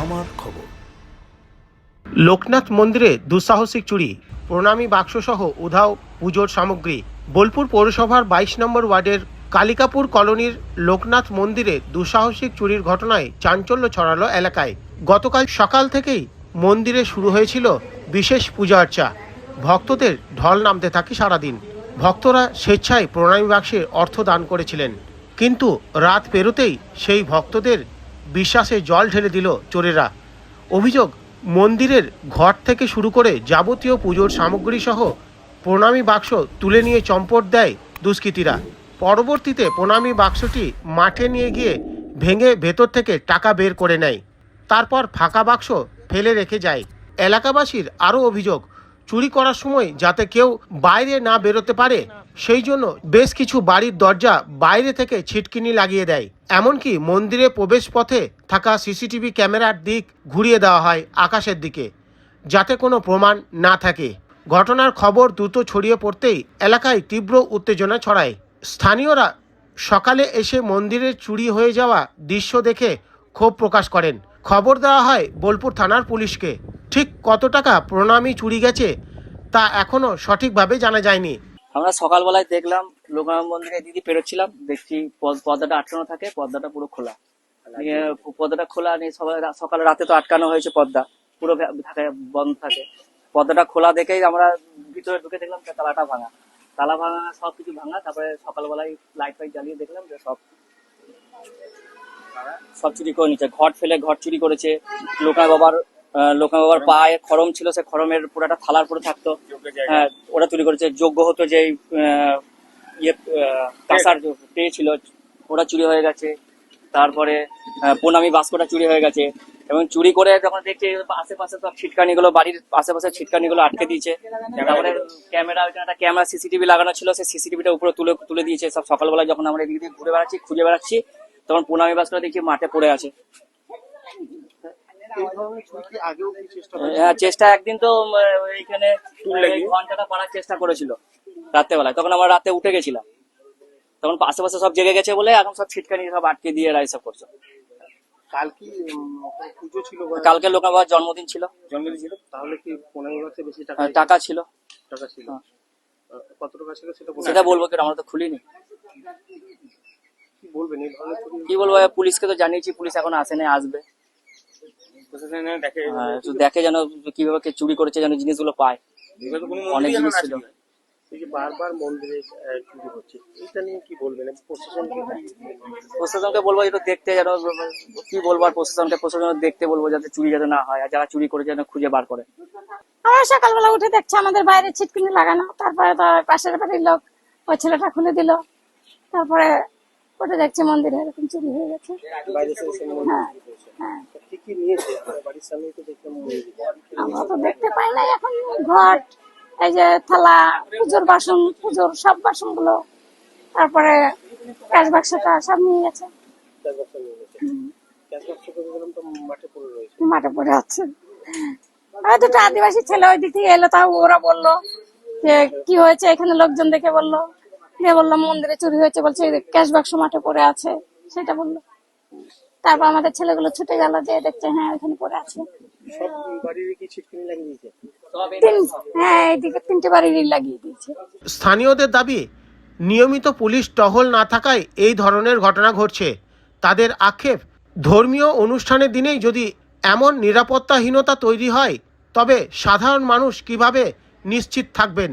আমার খবর। লোকনাথ মন্দিরে দুঃসাহসিক চুরি, প্রণামী বাক্সসহ উধাও পুজোর সামগ্রী। বোলপুর পৌরসভার বাইশ নম্বর ওয়ার্ডের কালিকাপুর কলোনির লোকনাথ মন্দিরে দুঃসাহসিক চুরির ঘটনায় চাঞ্চল্য ছড়ালো এলাকায়। গতকাল সকাল থেকেই মন্দিরে শুরু হয়েছিল বিশেষ পূজা অর্চা। ভক্তদের ঢল নামতে থাকে সারাদিন। ভক্তরা স্বেচ্ছায় প্রণামী বাক্সে অর্থ দান করেছিলেন। কিন্তু রাত পেরোতেই সেই ভক্তদের বিশ্বাসে জল ঢেলে দিল চোরেরা। অভিযোগ, মন্দিরের ঘর থেকে শুরু করে যাবতীয় পুজোর সামগ্রী সহ প্রণামী বাক্স তুলে নিয়ে চম্পট দেয় দুষ্কৃতীরা। পরবর্তীতে প্রণামী বাক্সটি মাঠে নিয়ে গিয়ে ভেঙে ভেতর থেকে টাকা বের করে নেয়। তারপর ফাঁকা বাক্স ফেলে রেখে যায়। এলাকাবাসীর আরও অভিযোগ, চুরি করার সময় যাতে কেউ বাইরে না বেরোতে পারে সেই জন্য বেশ কিছু বাড়ির দরজা বাইরে থেকে ছিটকিনি লাগিয়ে দেয়। এমনকি মন্দিরে প্রবেশ পথে থাকা সিসিটিভি ক্যামেরার দিক ঘুরিয়ে দেওয়া হয় আকাশের দিকে, যাতে কোনো প্রমাণ না থাকে। ঘটনার খবর দ্রুত ছড়িয়ে পড়তেই এলাকায় তীব্র উত্তেজনা ছড়ায়। স্থানীয়রা সকালে এসে মন্দিরে চুরি হয়ে যাওয়া দৃশ্য দেখে ক্ষোভ প্রকাশ করেন। খবর দেওয়া হয় বোলপুর থানার পুলিশকে। ঠিক কত টাকা প্রণামী চুরি গেছে তা এখনও সঠিকভাবে জানা যায়নি। আমরা সকালবেলায় দেখলাম লোকনাথ মন্দিরে দিদি পেরোচ্ছিলাম, দেখছি পর্দাটা আটকানো থাকে, পর্দাটা পুরো খোলা। পর্দাটা খোলা নিয়ে সকালে সকালে রাতে তো আটকানো হয়েছে পর্দা, পুরো থাকে, বন্ধ থাকে। পর্দাটা খোলা দেখেই আমরা ভিতরে ঢুকে দেখলাম যে তালাটা ভাঙা। তালা ভাঙা সব কিছু ভাঙা, তারপরে সকালবেলায় লাইট ফাইট জ্বালিয়ে দেখলাম যে সব সব চুরি করে নিচ্ছে। ঘট ফেলে ঘট চুরি করেছে। লোকায় বাবার লোকায় বাবার পায়ে খরম ছিল সে খরমের পুরোটা থালার পরে থাকতো। হ্যাঁ ওটা চুরি করেছে। যোগ্য হতো যে আহ, ইয়ে কাঁসার ছিল ওটা চুরি হয়ে গেছে। তারপরে প্রণামী বাস্কটা চুরি হয়ে গেছে। এবং চুরি করে যখন দেখছি আশেপাশে সব ছিটকানি গুলো বাড়ির আশেপাশে ছিটকানি গুলো আটকে দিয়েছে। তারপরে ক্যামেরা ওইখানে একটা ক্যামেরা সিসিটিভি লাগানো ছিল সেই সিসিটিভিটা উপরে তুলে তুলে দিয়েছে। সব সকালবেলা যখন আমরা এদিক দিয়ে ঘুরে বেড়াচ্ছি খুঁজে বেড়াচ্ছি তখন প্রণামী বাস্কটা দেখছি মাঠে পড়ে আছে। হ্যাঁ চেষ্টা একদিন তো এইখানে এই ঘন্টাটা পাড়ার চেষ্টা করেছিল রাত্রেবেলায়। তখন আমরা রাতে উঠে গেছিলাম। তখন আশেপাশে সব জেগে গেছে বলে এখন সব ছিটকানি সব আটকে দিয়ে এরা এসব করছে। কাল কি পুজো ছিল কালকে লোক আবার জন্মদিন ছিল। জন্মদিন ছিল? তাহলে কি পনেরো বেশি আহ, টাকা ছিল। টাকা ছিল। হ্যাঁ। কত টাকা ছিল সেটা সেটা বলব কি আমরা তো খুলিনি। কি বলবেন কি বলব পুলিশকে তো জানিয়েছি পুলিশ এখন আসে নাই আসবে। প্রশাসনে দেখে হ্যাঁ, দেখে যেন কীভাবে কে চুরি করেছে যেন জিনিসগুলো পায়। অনেক জিনিস ছিল। এই যে বারবার মন্দিরে চুরি হচ্ছে এটা নিয়ে কি বলবেন? প্রশাসন প্রশাসনকে বলব একটু দেখতে যেন কি বলব আর প্রশাসনকে প্রশাসন দেখতে বলব যাতে চুরি যাতে না হয় আর যারা চুরি করে যেন খুঁজে বার করে। আমরা সকালবেলা উঠে দেখছি আমাদের বাইরে ছিটকিনি লাগানো তারপরে তো পাশের বাড়ির লোক ওই ছেলেটা খুলে দিল। তারপরে উঠে দেখছে মন্দিরে এরকম চুরি হয়ে গেছে। হ্যাঁ। হ্যাঁ। আমার তো দেখতে পাই না এখন ঘট এই যে থালা পুজোর বাসন পুজোর সব বাসনগুলো তারপরে ক্যাশ বাক্সটা সব নিয়ে গেছে। মাঠে পড়ে মাঠে পড়ে আছে। আর দুটো আদিবাসী ছেলে ওই দিক থেকে এলো তাও ওরা বলল যে কি হয়েছে? এখানে লোকজন দেখে বলল। দিয়ে বললাম, মন্দিরে চুরি হয়েছে বলছে ক্যাশ বাক্স মাঠে পড়ে আছে। সেটা বলল। তারপর আমাদের ছেলেগুলো ছুটে গেল, যে দেখছে হ্যাঁ ওখানে পড়ে আছে। হ্যাঁ স্থানীয়দের দাবি, নিয়মিত পুলিশ টহল না থাকায় এই ধরনের ঘটনা ঘটছে। তাদের আক্ষেপ, ধর্মীয় অনুষ্ঠানের দিনেই যদি এমন নিরাপত্তাহীনতা তৈরি হয়, তবে সাধারণ মানুষ কীভাবে নিশ্চিত থাকবেন?